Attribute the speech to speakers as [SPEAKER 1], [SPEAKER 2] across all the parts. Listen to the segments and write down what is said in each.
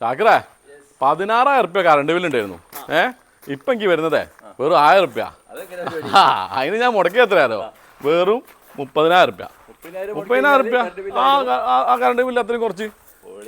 [SPEAKER 1] ചാക്കറേ പതിനാറായിരം റുപ്യ current bill ഉണ്ടായിരുന്നു ഏ? ഇപ്പൊ എനിക്ക് വരുന്നതേ വെറും ആയിരം റുപ്യ ആ അതിന് ഞാൻ മുടക്കി എത്രയാലോ? വെറും മുപ്പതിനായിരം റുപ്യ മുപ്പതിനായിരം റുപ്യ ആ കറണ്ട് ബില്ല് അത്രയും കുറച്ച്.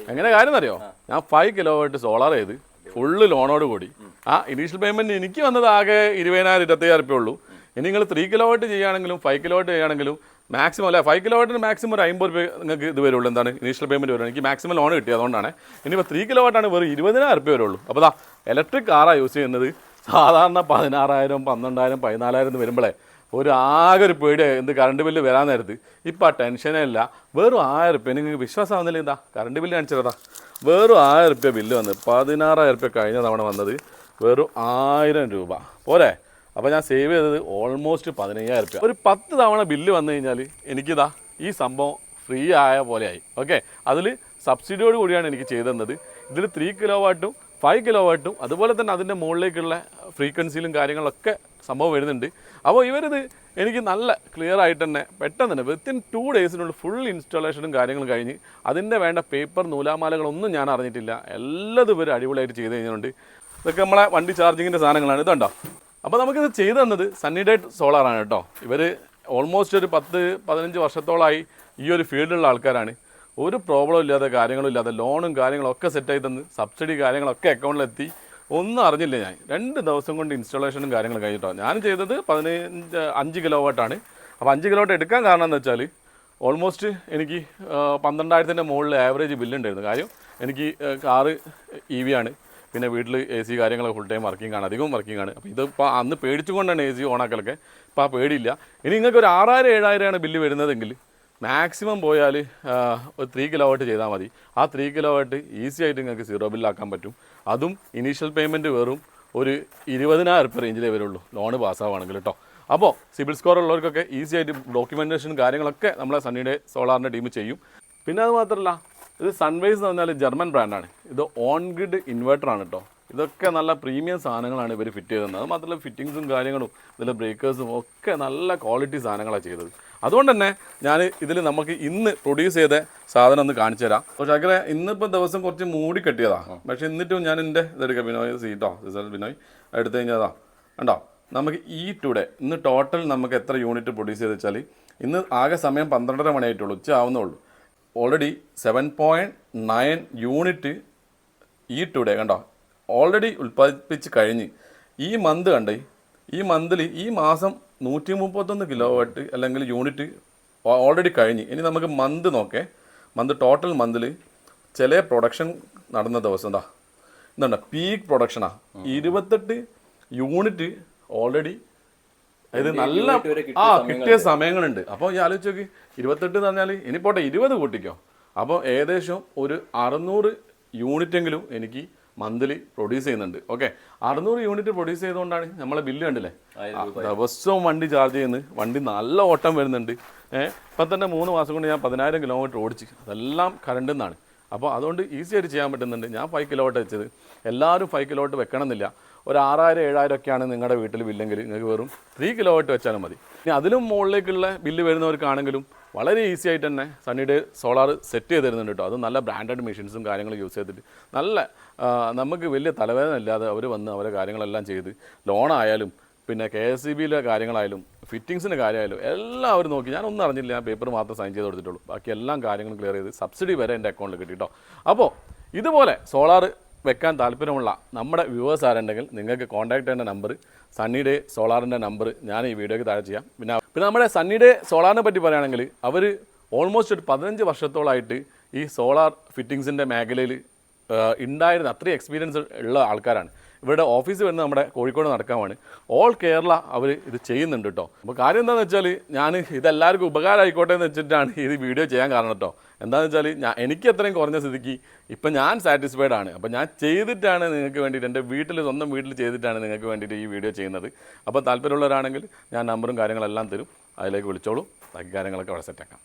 [SPEAKER 1] എങ്ങനെ കാര്യം അറിയോ ഞാൻ ഫൈവ് കിലോ ആയിട്ട് സോളാർ ചെയ്ത് ഫുള്ള് ലോണോട് കൂടി. ആ ഇനീഷ്യൽ പേയ്മെന്റ് എനിക്ക് വന്നത് ആകെ ഇരുപതിനായിരം ഇരുപത്തയ്യായിരം റുപ്യ ഉള്ളൂ. ഇനി നിങ്ങൾ ത്രീ കിലോ ആയിട്ട് ചെയ്യുകയാണെങ്കിലും ഫൈവ് കിലോ ആയിട്ട് ചെയ്യുകയാണെങ്കിലും മാക്സിമം അല്ല ഫൈവ് കിലോ വാട്ടിന് മാക്സിമം ഒരു അമ്പത് രൂപ നിങ്ങൾക്ക് ഇത് വരുള്ളൂ. എന്താണ് ഇനീഷ്യൽ പേയ്മെന്റ് വരുള്ളൂ എനിക്ക് മാക്സിമം ലോൺ കിട്ടി. അതുകൊണ്ടാണ് ഇനിയിപ്പോൾ ത്രീ കിലോ വാട്ടാണ് വെറും ഇരുപതിനായിരം രൂപ വരുള്ളൂ. അപ്പോൾ ദാ ഇലക്ട്രിക് കാറാണ് യൂസ് ചെയ്യുന്നത് സാധാരണ പതിനാറായിരം പന്ത്രണ്ടായിരം പതിനാലായിരം എന്ന് വരുമ്പോഴേ ഒരു ആകെ ഒരു പേടി. എന്ത് കറണ്ട് ബില്ല് വരാൻ നേരത്ത് ഇപ്പം ആ ടെൻഷനേ ഇല്ല. വെറും ആയിരം റുപ്യ. നിങ്ങൾക്ക് വിശ്വാസമാവുന്നില്ല എന്താ? കറണ്ട് ബില്ല് കാണിച്ചതാ വെറും ആയിരം റുപ്യ ബില്ല് വന്നത് പതിനാറായിരം റുപ്യ കഴിഞ്ഞ തവണ വന്നത് വെറും ആയിരം രൂപ. പോരെ? അപ്പോൾ ഞാൻ സേവ് ചെയ്തത് ഓൾമോസ്റ്റ് പതിനയ്യായിരം റുപ്യ. ഒരു പത്ത് തവണ ബില്ല് വന്നു കഴിഞ്ഞാൽ എനിക്കിതാ ഈ സംഭവം ഫ്രീ ആയ പോലെയായി ഓക്കെ അതിൽ സബ്സിഡിയോട് കൂടിയാണ് എനിക്ക് ചെയ്തത് ഇതിൽ ത്രീ കിലോ വാട്ടും ഫൈവ് കിലോ വാട്ടും അതുപോലെ തന്നെ അതിന്റെ മുകളിലേക്കുള്ള ഫ്രീക്വൻസിയിലും കാര്യങ്ങളൊക്കെ സംഭവം വരുന്നുണ്ട്. അപ്പോൾ ഇവരിത് എനിക്ക് നല്ല ക്ലിയർ ആയിട്ട് തന്നെ പെട്ടെന്ന് തന്നെ വിത്തിൻ ടു ഡേയ്സിനുള്ളിൽ ഫുൾ ഇൻസ്റ്റാളേഷനും കാര്യങ്ങളും കഴിഞ്ഞ് അതിന്റെ വേണ്ട പേപ്പർ നൂലാമാലകളൊന്നും ഞാൻ അറിഞ്ഞിട്ടില്ല. എല്ലാതും ഇവർ അടിപൊളിയായിട്ട് ചെയ്ത് കഴിഞ്ഞിട്ടുണ്ട്. ഇതൊക്കെ നമ്മളെ വണ്ടി ചാർജിങ്ങിന്റെ സാധനങ്ങളാണ്. ഇതുണ്ടോ? അപ്പോൾ നമുക്കിത് ചെയ്തു തന്നത് സണ്ണി ഡേറ്റ് സോളാറാണ് കേട്ടോ. ഇവർ ഓൾമോസ്റ്റ് ഒരു പത്ത് പതിനഞ്ച് വർഷത്തോളമായി ഈ ഒരു ഫീൽഡിലുള്ള ആൾക്കാരാണ്. ഒരു പ്രോബ്ലം ഇല്ലാതെ കാര്യങ്ങളും ഇല്ലാതെ ലോണും കാര്യങ്ങളും ഒക്കെ സെറ്റായി തന്ന് സബ്സിഡി കാര്യങ്ങളൊക്കെ അക്കൗണ്ടിലെത്തി ഒന്നും അറിഞ്ഞില്ല ഞാൻ. രണ്ട് ദിവസം കൊണ്ട് ഇൻസ്റ്റാളേഷനും കാര്യങ്ങളും കഴിഞ്ഞിട്ടോ ഞാൻ ചെയ്തത് പതിനഞ്ച് അഞ്ച് കിലോ വാട്ടാണ് അപ്പോൾ അഞ്ച് കിലോ വാട്ട് എടുക്കാൻ കാരണം എന്ന് വെച്ചാൽ ഓൾമോസ്റ്റ് എനിക്ക് പന്ത്രണ്ടായിരത്തിന്റെ മുകളിൽ ആവറേജ് ബില്ലുണ്ടായിരുന്നു കാര്യം എനിക്ക് കാറ് ഇ വി ആണ്. പിന്നെ വീട്ടിൽ എ സി കാര്യങ്ങളൊക്കെ ഫുൾ ടൈം വർക്കിംഗ് ആണ്. അധികം വർക്കിംഗ് ആണ്. അപ്പോൾ ഇതിപ്പോൾ അന്ന് പേടിച്ചുകൊണ്ടാണ് എ സി ഓണാക്കലൊക്കെ. ഇപ്പോൾ ആ പേടിയില്ല. ഇനി നിങ്ങൾക്ക് ഒരു ആറായിരം ഏഴായിരമാണ് ബില്ല് വരുന്നതെങ്കിൽ മാക്സിമം പോയാൽ ഒരു ത്രീ കിലോ വാട്ട് ചെയ്താൽ മതി. ആ ത്രീ കിലോ വാട്ട് ഈസി ആയിട്ട് നിങ്ങൾക്ക് സീറോ ബില്ലാക്കാൻ പറ്റും. അതും ഇനീഷ്യൽ പേയ്മെന്റ് വെറും ഒരു ഇരുപതിനായിരം റുപ്യ റേഞ്ചിലേ വരുള്ളൂ. ലോണ് പാസ്സാവുകയാണെങ്കിൽ കേട്ടോ. അപ്പോൾ സിബിൽ സ്കോർ ഉള്ളവർക്കൊക്കെ ഈസി ആയിട്ട് ഡോക്യുമെന്റേഷൻ കാര്യങ്ങളൊക്കെ നമ്മളെ സണ്ണിയുടെ സോളാറിന്റെ ടീം ചെയ്യും. പിന്നെ അത് മാത്രമല്ല ഇത് സൺവൈസ് എന്ന് പറഞ്ഞാൽ ജർമ്മൻ ബ്രാൻഡാണ് ഇത് ഓൺ ഗ്രിഡ് ഇൻവെർട്ടർ ആണ് കേട്ടോ ഇതൊക്കെ നല്ല പ്രീമിയം സാധനങ്ങളാണ് ഇവർ ഫിറ്റ് ചെയ്തത് അത് മാത്രമല്ല ഫിറ്റിങ്സും കാര്യങ്ങളും ഇതിലെ ബ്രേക്കേഴ്സും ഒക്കെ നല്ല ക്വാളിറ്റി സാധനങ്ങളാണ് ചെയ്തത്. അതുകൊണ്ട് തന്നെ ഞാൻ ഇതിൽ നമുക്ക് ഇന്ന് പ്രൊഡ്യൂസ് ചെയ്ത സാധനം ഒന്ന് കാണിച്ചു തരാം. പക്ഷേ അങ്ങനെ ഇന്നിപ്പോൾ ദിവസം കുറച്ച് മൂടി കെട്ടിയതാണ് പക്ഷെ എന്നിട്ടും ഞാൻ എന്റെ ഇതെടുക്കാം ബിനോയ് സീറ്റോ ബിനോയ് എടുത്തു കഴിഞ്ഞതാ. കണ്ടോ? നമുക്ക് ഈ ടുഡേ ഇന്ന് ടോട്ടൽ നമുക്ക് എത്ര യൂണിറ്റ് പ്രൊഡ്യൂസ് ചെയ്ത് വെച്ചാൽ ഇന്ന് ആകെ സമയം പന്ത്രണ്ടര മണിയായിട്ടുള്ളൂ ഉച്ച ആവുന്നുള്ളൂ already seven point nine unit ഈ ടുഡേ കണ്ടോ? ഓൾറെഡി ഉൽപ്പാദിപ്പിച്ച് കഴിഞ്ഞ്. ഈ മന്ത് കണ്ടേ ഈ മന്തിൽ ഈ മാസം നൂറ്റി മുപ്പത്തൊന്ന് കിലോ വാട്ട് അല്ലെങ്കിൽ യൂണിറ്റ് ഓൾറെഡി കഴിഞ്ഞ്. ഇനി നമുക്ക് മന്ത് നോക്കേ. മന്ത് ടോട്ടൽ മന്തിൽ ചില പ്രൊഡക്ഷൻ നടന്ന ദിവസം എന്താ എന്താണ് പീക്ക് പ്രൊഡക്ഷനാണ് ഇരുപത്തെട്ട് യൂണിറ്റ് ഓൾറെഡി ഇത് നല്ല ആ കിട്ടിയ സമയങ്ങളുണ്ട്. അപ്പോൾ ഈ ആലോചിച്ച് നോക്കി ഇരുപത്തെട്ട് എന്ന് പറഞ്ഞാൽ ഇനി പോട്ടെ ഇരുപത് കൂട്ടിക്കോ. അപ്പോൾ ഏകദേശം ഒരു അറുന്നൂറ് യൂണിറ്റെങ്കിലും എനിക്ക് മന്ത്ലി പ്രൊഡ്യൂസ് ചെയ്യുന്നുണ്ട്. ഓക്കെ അറുന്നൂറ് യൂണിറ്റ് പ്രൊഡ്യൂസ് ചെയ്തുകൊണ്ടാണ് നമ്മളെ ബില്ല് കണ്ടില്ലേ? ദിവസവും വണ്ടി ചാർജ് ചെയ്യുന്നത് വണ്ടി നല്ല ഓട്ടം വരുന്നുണ്ട്. ഏഹ് ഇപ്പം തന്നെ മൂന്ന് മാസം കൊണ്ട് ഞാൻ പതിനായിരം കിലോമീറ്റർ ഓടിച്ച്. അതെല്ലാം കറണ്ടിൽ നിന്നാണ് അപ്പോൾ അതുകൊണ്ട് ഈസി ആയിട്ട് ചെയ്യാൻ പറ്റുന്നുണ്ട്. ഞാൻ ഫൈവ് കിലോട്ട് വെച്ചത്. എല്ലാവരും ഫൈവ് കിലോട്ട് വെക്കണമെന്നില്ല. ഒരു ആറായിരം ഏഴായിരം ഒക്കെയാണ് നിങ്ങളുടെ വീട്ടിൽ ബില്ലെങ്കിൽ നിങ്ങൾക്ക് വെറും ത്രീ കിലോ വാട്ട് വെച്ചാലും മതി. ഇനി അതിലും മുകളിലേക്കുള്ള ബില്ല് വരുന്നവർക്കാണെങ്കിലും വളരെ ഈസി ആയിട്ട് തന്നെ സണ്ണിയുടെ സോളാർ സെറ്റ് ചെയ്ത് തരുന്നുണ്ട് കേട്ടോ. അത് നല്ല ബ്രാൻഡഡ് മെഷീൻസും കാര്യങ്ങളും യൂസ് ചെയ്തിട്ട്. നല്ല നമുക്ക് വലിയ തലവേദന ഇല്ലാതെ അവർ വന്ന് അവരെ കാര്യങ്ങളെല്ലാം ചെയ്ത് ലോണായാലും പിന്നെ കെ എസ് സി ബിയിലെ കാര്യങ്ങളായാലും ഫിറ്റിങ്സിന്റെ കാര്യമായാലും എല്ലാം അവർ നോക്കി. ഞാൻ ഒന്നും അറിഞ്ഞില്ല ഞാൻ പേപ്പർ മാത്രം സൈൻ ചെയ്ത് കൊടുത്തിട്ടുള്ളൂ. ബാക്കി എല്ലാം കാര്യങ്ങളും ക്ലിയർ ചെയ്ത് സബ്സിഡി വരെ എന്റെ അക്കൗണ്ടിൽ കിട്ടി കേട്ടോ. അപ്പോൾ ഇതുപോലെ സോളാർ വെക്കാൻ താല്പര്യമുള്ള നമ്മുടെ വ്യൂവേഴ്സ് ആരുണ്ടെങ്കിൽ നിങ്ങൾക്ക് കോൺടാക്ട് ചെയ്യേണ്ട നമ്പർ സണ്ണി ഡേ സോളാറിന്റെ നമ്പർ ഞാൻ ഈ വീഡിയോയ്ക്ക് താഴെ ചെയ്യാം. പിന്നെ പിന്നെ നമ്മുടെ ഡേ സോളാറിനെ പറ്റി പറയുകയാണെങ്കിൽ അവർ ഓൾമോസ്റ്റ് ഒരു പതിനഞ്ച് വർഷത്തോളമായിട്ട് ഈ സോളാർ ഫിറ്റിങ്സിന്റെ മേഖലയിൽ ഉണ്ടായിരുന്ന അത്രയും എക്സ്പീരിയൻസ് ഉള്ള ആൾക്കാരാണ്. ഇവരുടെ ഓഫീസ് വരുന്നത് നമ്മുടെ കോഴിക്കോട് നടക്കാമാണ് ഓൾ കേരള അവർ ഇത് ചെയ്യുന്നുണ്ട് കേട്ടോ അപ്പോൾ കാര്യം എന്താണെന്ന് വെച്ചാൽ ഞാൻ ഇതെല്ലാവർക്കും ഉപകാരമായിക്കോട്ടെ എന്ന് വെച്ചിട്ടാണ് ഈ വീഡിയോ ചെയ്യാൻ കാരണം കേട്ടോ എന്താണെന്ന് വെച്ചാൽ ഞാൻ എനിക്ക് അത്രയും കുറഞ്ഞ സ്ഥിതിക്ക് ഇപ്പം ഞാൻ സാറ്റിസ്ഫൈഡ് ആണ്. അപ്പോൾ ഞാൻ ചെയ്തിട്ടാണ് നിങ്ങൾക്ക് വേണ്ടിയിട്ട് എന്റെ വീട്ടിൽ സ്വന്തം വീട്ടിൽ ചെയ്തിട്ടാണ് നിങ്ങൾക്ക് വേണ്ടിയിട്ട് ഈ വീഡിയോ ചെയ്യുന്നത്. അപ്പോൾ താല്പര്യമുള്ളവരാണെങ്കിൽ ഞാൻ നമ്പറും കാര്യങ്ങളെല്ലാം തരും. അതിലേക്ക് വിളിച്ചോളൂ. ബാക്കി കാര്യങ്ങളൊക്കെ അവിടെ സെറ്റാക്കാം